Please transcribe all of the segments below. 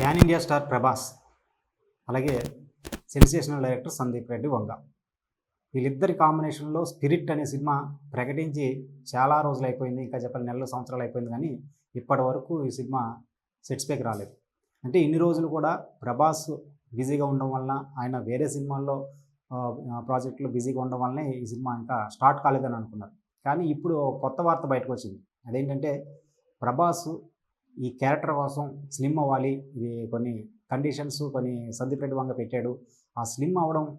Pan India star Prabhas అలాగే sensational director Sandeep Reddy Vanga. వీళ్ళిద్దరి కాంబినేషన్లో స్పిరిట్ అనే సినిమా ప్రకటించి చాలా రోజులు అయిపోయింది ఇంకా చెప్పాలి నెలలు సంవత్సరాలు అయిపోయింది కానీ ఇప్పటి వరకు ఈ సినిమా సెట్స్పైకి రాలేదు. అంటే ఇన్ని రోజులు కూడా ప్రభాస్ బిజీగా ఉండడం వలన ఆయన వేరే సినిమాల్లో ప్రాజెక్టులో బిజీగా ఉండడం వల్లనే ఈ సినిమా ఇంకా స్టార్ట్ కాలేదని అనుకున్నారు. కానీ ఇప్పుడు కొత్త వార్త బయటకు వచ్చింది. అదేంటంటే ప్రభాస్ ఈ క్యారెక్టర్ కోసం స్లిమ్ అవ్వాలి. ఇది కొన్ని కండిషన్స్ కొన్ని సందీప్ రెడ్డి వంగ పెట్టాడు. ఆ స్లిమ్ అవ్వడం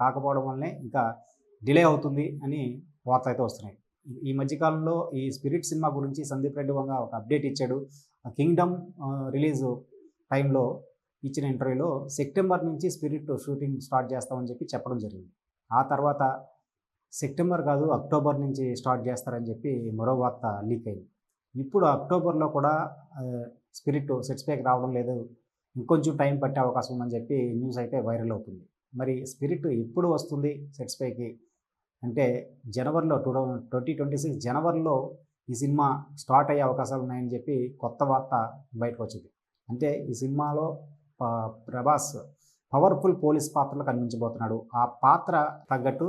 కాకపోవడం వల్లనే ఇంకా డిలే అవుతుంది అని వార్త అయితే వస్తున్నాయి. ఈ- ఈ మధ్యకాలంలో ఈ స్పిరిట్ సినిమా గురించి సందీప్ రెడ్డి వంగ ఒక అప్డేట్ ఇచ్చాడు. కింగ్డమ్ రిలీజ్ టైంలో ఇచ్చిన ఇంటర్వ్యూలో సెప్టెంబర్ నుంచి స్పిరిట్ షూటింగ్ స్టార్ట్ చేస్తామని చెప్పి చెప్పడం జరిగింది. ఆ తర్వాత సెప్టెంబర్ కాదు అక్టోబర్ నుంచి స్టార్ట్ చేస్తారని చెప్పి మరో వార్త లీక్ అయింది. ఇప్పుడు అక్టోబర్లో కూడా స్పిరిట్ సెట్స్ బ్యాక్ రావడం లేదు. ఇంకొంచెం టైం పట్టే అవకాశం ఉందని చెప్పి న్యూస్ అయితే వైరల్ అవుతుంది. మరి స్పిరిట్ ఎప్పుడు వస్తుంది సెట్స్ పైకి అంటే జనవరిలో two thousand twenty twenty six జనవరిలో ఈ సినిమా స్టార్ట్ అయ్యే అవకాశాలు ఉన్నాయని చెప్పి కొత్త వార్త బయటకు వచ్చింది. అంటే ఈ సినిమాలో ప్రభాస్ పవర్ఫుల్ పోలీస్ పాత్రలో కనిపించబోతున్నాడు. ఆ పాత్ర తగ్గట్టు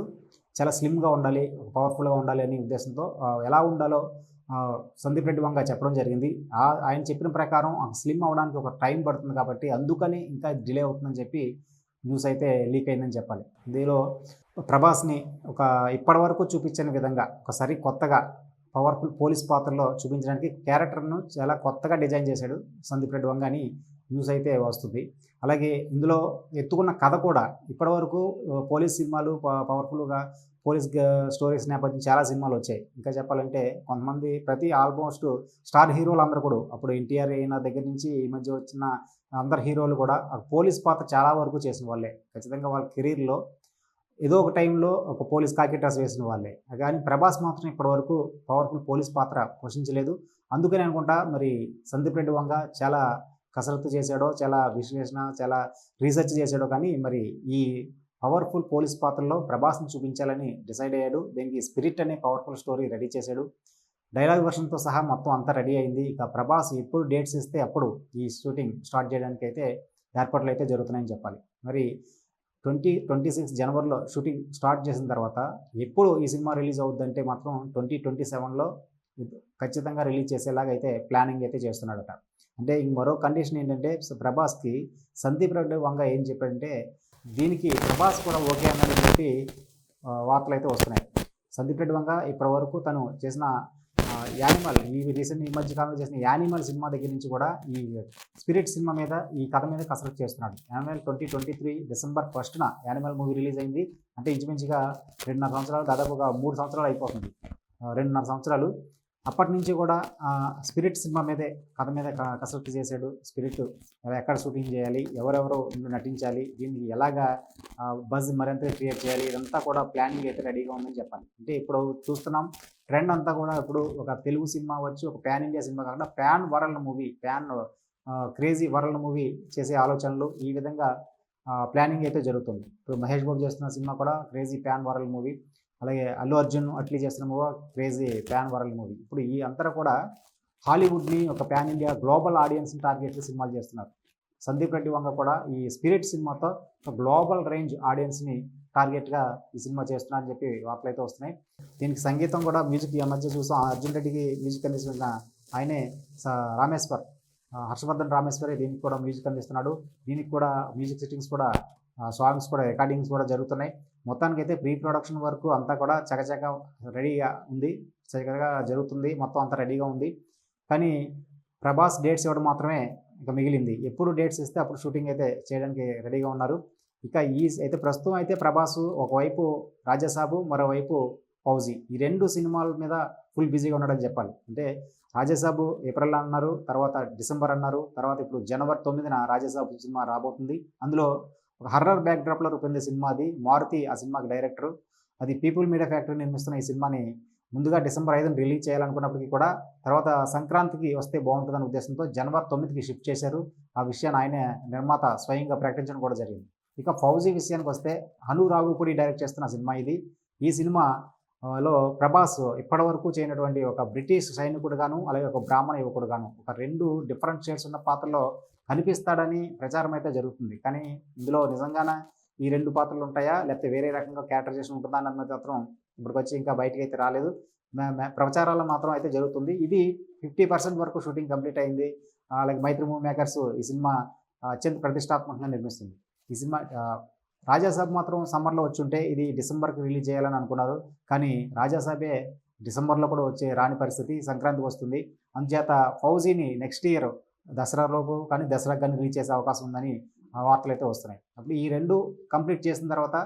చాలా స్లిమ్గా ఉండాలి పవర్ఫుల్గా ఉండాలి అనే ఉద్దేశంతో ఎలా ఉండాలో సందీప్ రెడ్డి వంగ చెప్పడం జరిగింది. ఆయన చెప్పిన ప్రకారం స్లిమ్ అవడానికి ఒక టైం పడుతుంది కాబట్టి అందుకని ఇంకా డిలే అవుతుందని చెప్పి న్యూస్ అయితే లీక్ అయిందని చెప్పాలి. దీనిలో ప్రభాస్ని ఒక ఇప్పటివరకు చూపించని విధంగా ఒకసారి కొత్తగా పవర్ఫుల్ పోలీస్ పాత్రలో చూపించడానికి క్యారెక్టర్ను చాలా కొత్తగా డిజైన్ చేశాడు సందీప్ రెడ్డి వంగ అని న్యూస్ అయితే వస్తుంది. అలాగే ఇందులో ఎత్తుకున్న కథ కూడా ఇప్పటివరకు పోలీస్ సినిమాలు ప- పవర్ఫుల్గా పోలీస్ స్టోరీస్ నేపథ్యం చాలా సినిమాలు వచ్చాయి. ఇంకా చెప్పాలంటే కొంతమంది ప్రతి ఆల్మోస్ట్ స్టార్ హీరోలు అందరూ కూడా అప్పుడు ఎన్టీఆర్ అయిన దగ్గర నుంచి ఈ మధ్య వచ్చిన అందరు హీరోలు కూడా పోలీస్ పాత్ర చాలా వరకు చేసిన వాళ్ళే. ఖచ్చితంగా వాళ్ళ కెరీర్లో ఏదో ఒక టైంలో ఒక పోలీస్ కాకిటాస్ వేసిన వాళ్ళే. కానీ ప్రభాస్ మాత్రం ఇప్పటివరకు పవర్ఫుల్ పోలీస్ పాత్ర పోషించలేదు. అందుకని అనుకుంటా మరి సందీప్ రెడ్డి వంగ చాలా కసరత్తు చేశాడో చాలా విశ్లేషణ చాలా రీసెర్చ్ చేశాడో కానీ మరి ఈ పవర్ఫుల్ పోలీస్ పాత్రలో ప్రభాస్ని చూపించాలని డిసైడ్ అయ్యాడు. దీనికి స్పిరిట్ అనే పవర్ఫుల్ స్టోరీ రెడీ చేశాడు. డైలాగ్ వర్షన్తో సహా మొత్తం అంతా రెడీ అయింది. ఇక ప్రభాస్ ఎప్పుడు డేట్స్ ఇస్తే అప్పుడు ఈ షూటింగ్ స్టార్ట్ చేయడానికి అయితే ఏర్పాట్లు అయితే జరుగుతున్నాయని చెప్పాలి. మరి ట్వంటీ ట్వంటీ సిక్స్ జనవరిలో షూటింగ్ స్టార్ట్ చేసిన తర్వాత ఎప్పుడు ఈ సినిమా రిలీజ్ అవుద్దంటే మాత్రం ట్వంటీ ట్వంటీ సెవెన్లో ఖచ్చితంగా రిలీజ్ చేసేలాగా అయితే ప్లానింగ్ అయితే చేస్తున్నాడట. అంటే ఇంక మరో కండిషన్ ఏంటంటే ప్రభాస్కి సందీప్ రెడ్డి వంగ ఏం చెప్పాడంటే దీనికి ప్రభాస్ కూడా ఓకే అన్నది చెప్పి వార్తలు అయితే వస్తున్నాయి. సందీప్ రెడ్డి వంగ ఇప్పటి వరకు తను చేసిన యానిమల్ ఈ రీసెంట్ ఈ మధ్య కాలంలో చేసిన యానిమల్ సినిమా దగ్గర నుంచి కూడా ఈ స్పిరిట్ సినిమా మీద ఈ కథ మీద కసరత్తు చేస్తున్నాడు. Animal twenty twenty three December ఫస్ట్న Animal movie release అయింది. అంటే ఇంచుమించుగా రెండున్నర సంవత్సరాలు దాదాపుగా మూడు సంవత్సరాలు అయిపోతుంది. రెండున్నర సంవత్సరాలు. అప్పటి నుంచి కూడా స్పిరిట్ సినిమా మీదే కథ మీద క- కసరత్తు చేశాడు. స్పిరిట్ ఎక్కడ షూటింగ్ చేయాలి ఎవరెవరు ఇందులో నటించాలి దీన్ని ఎలాగా బజ్ మరింత క్రియేట్ చేయాలి ఇదంతా కూడా ప్లానింగ్ అయితే రెడీగా ఉందని చెప్పాలి. అంటే ఇప్పుడు చూస్తున్నాం ట్రెండ్ అంతా కూడా ఇప్పుడు ఒక తెలుగు సినిమా వచ్చి ఒక ప్యాన్ ఇండియా సినిమా కాకుండా pan world movie pan crazy world movie చేసే ఆలోచనలు ఈ విధంగా ప్లానింగ్ అయితే జరుగుతుంది. ఇప్పుడు మహేష్ బాబు చేస్తున్న సినిమా కూడా క్రేజీ ప్యాన్ వరల్డ్ మూవీ. అలాగే అల్లు అర్జున్ అట్లీ చేసిన movie crazy pan world movie. ఇప్పుడు ఈ అంతా కూడా హాలీవుడ్ని ఒక ప్యాన్ ఇండియా గ్లోబల్ ఆడియన్స్ని టార్గెట్లు సినిమాలు చేస్తున్నారు. సందీప్ రెడ్డి వంగ కూడా ఈ స్పిరిట్ సినిమాతో ఒక గ్లోబల్ రేంజ్ ఆడియన్స్ని టార్గెట్గా ఈ సినిమా చేస్తున్నారని చెప్పి వార్తలు అయితే వస్తున్నాయి. దీనికి సంగీతం కూడా మ్యూజిక్ ఈ మధ్య చూసాం. అర్జున్ రెడ్డికి మ్యూజిక్ అందిస్తున్న ఆయనే స- రామేశ్వర్ హర్షవర్ధన్ రామేశ్వరి దీనికి కూడా మ్యూజిక్ అందిస్తున్నాడు. దీనికి కూడా మ్యూజిక్ సెట్టింగ్స్ కూడా సాంగ్స్ కూడా రికార్డింగ్స్ కూడా జరుగుతున్నాయి. మొత్తానికి అయితే ప్రీ ప్రొడక్షన్ వరకు అంతా కూడా చకచక రెడీగా ఉంది. చకచకగా జరుగుతుంది. మొత్తం అంతా రెడీగా ఉంది. కానీ ప్రభాస్ డేట్స్ ఇవ్వడం మాత్రమే ఇక మిగిలింది. ఎప్పుడు డేట్స్ ఇస్తే అప్పుడు షూటింగ్ అయితే చేయడానికి రెడీగా ఉన్నారు. ఇక ఈ అయితే ప్రస్తుతం అయితే ప్రభాస్ ఒకవైపు రాజసాబు మరోవైపు ఫౌజీ. ఈ రెండు సినిమాల మీద ఫుల్ బిజీగా ఉన్నాడని చెప్పాలి. అంటే రాజసాబు ఏప్రిల్ అన్నారు తర్వాత డిసెంబర్ అన్నారు తర్వాత ఇప్పుడు జనవరి తొమ్మిదిన రాజసాబు సినిమా రాబోతుంది. అందులో ఒక హర్రర్ బ్యాక్డ్రాప్లో రూపొందే సినిమా అది. మారుతి ఆ సినిమాకి డైరెక్టర్. అది పీపుల్ మీడియా ఫ్యాక్టరీ నిర్మిస్తున్న ఈ సినిమాని ముందుగా డిసెంబర్ ఐదున రిలీజ్ చేయాలనుకున్నప్పటికీ కూడా తర్వాత సంక్రాంతికి వస్తే బాగుంటుందనే ఉద్దేశంతో జనవరి తొమ్మిదికి షిఫ్ట్ చేశారు. ఆ విషయాన్ని ఆయనే నిర్మాత స్వయంగా ప్రకటించడం కూడా జరిగింది. ఇక ఫౌజీ విషయానికి వస్తే హను రావుపూడి డైరెక్ట్ చేస్తున్న సినిమా ఇది. ఈ సినిమా లో ప్రభాస్ ఇప్పటివరకు చేయనటువంటి ఒక బ్రిటిష్ సైనికుడుగాను అలాగే ఒక బ్రాహ్మణ యువకుడుగాను ఒక రెండు డిఫరెంట్ షేడ్స్ ఉన్న పాత్రలో కనిపిస్తాడని ప్రచారం అయితే జరుగుతుంది. కానీ ఇందులో నిజంగానే ఈ రెండు పాత్రలు ఉంటాయా? లేకపోతే వేరే రకంగా క్యారెక్టరైజేషన్ ఉంటుందా అన్నది మాత్రం ఇప్పటికి వచ్చి ఇంకా బయటకి అయితే రాలేదు. ప్రచారాలు మాత్రం అయితే జరుగుతుంది. ఇది ఫిఫ్టీ పర్సెంట్ వరకు షూటింగ్ కంప్లీట్ అయింది. అలాగే మైత్రి మూవీ మేకర్స్ ఈ సినిమా అత్యంత ప్రతిష్టాత్మకంగా నిర్మిస్తుంది. ఈ సినిమా రాజాసాబ్ మాత్రం సమ్మర్లో వచ్చి ఉంటే ఇది డిసెంబర్కి రిలీజ్ చేయాలని అనుకున్నారు. కానీ రాజాసాబే డిసెంబర్లో కూడా వచ్చే రాని పరిస్థితి సంక్రాంతికి వస్తుంది. అందుచేత ఫౌజీని నెక్స్ట్ ఇయర్ దసరాలోపు కానీ దసరాకు కానీ రిలీజ్ చేసే అవకాశం ఉందని వార్తలు అయితే వస్తున్నాయి. అప్పుడు ఈ రెండు కంప్లీట్ చేసిన తర్వాత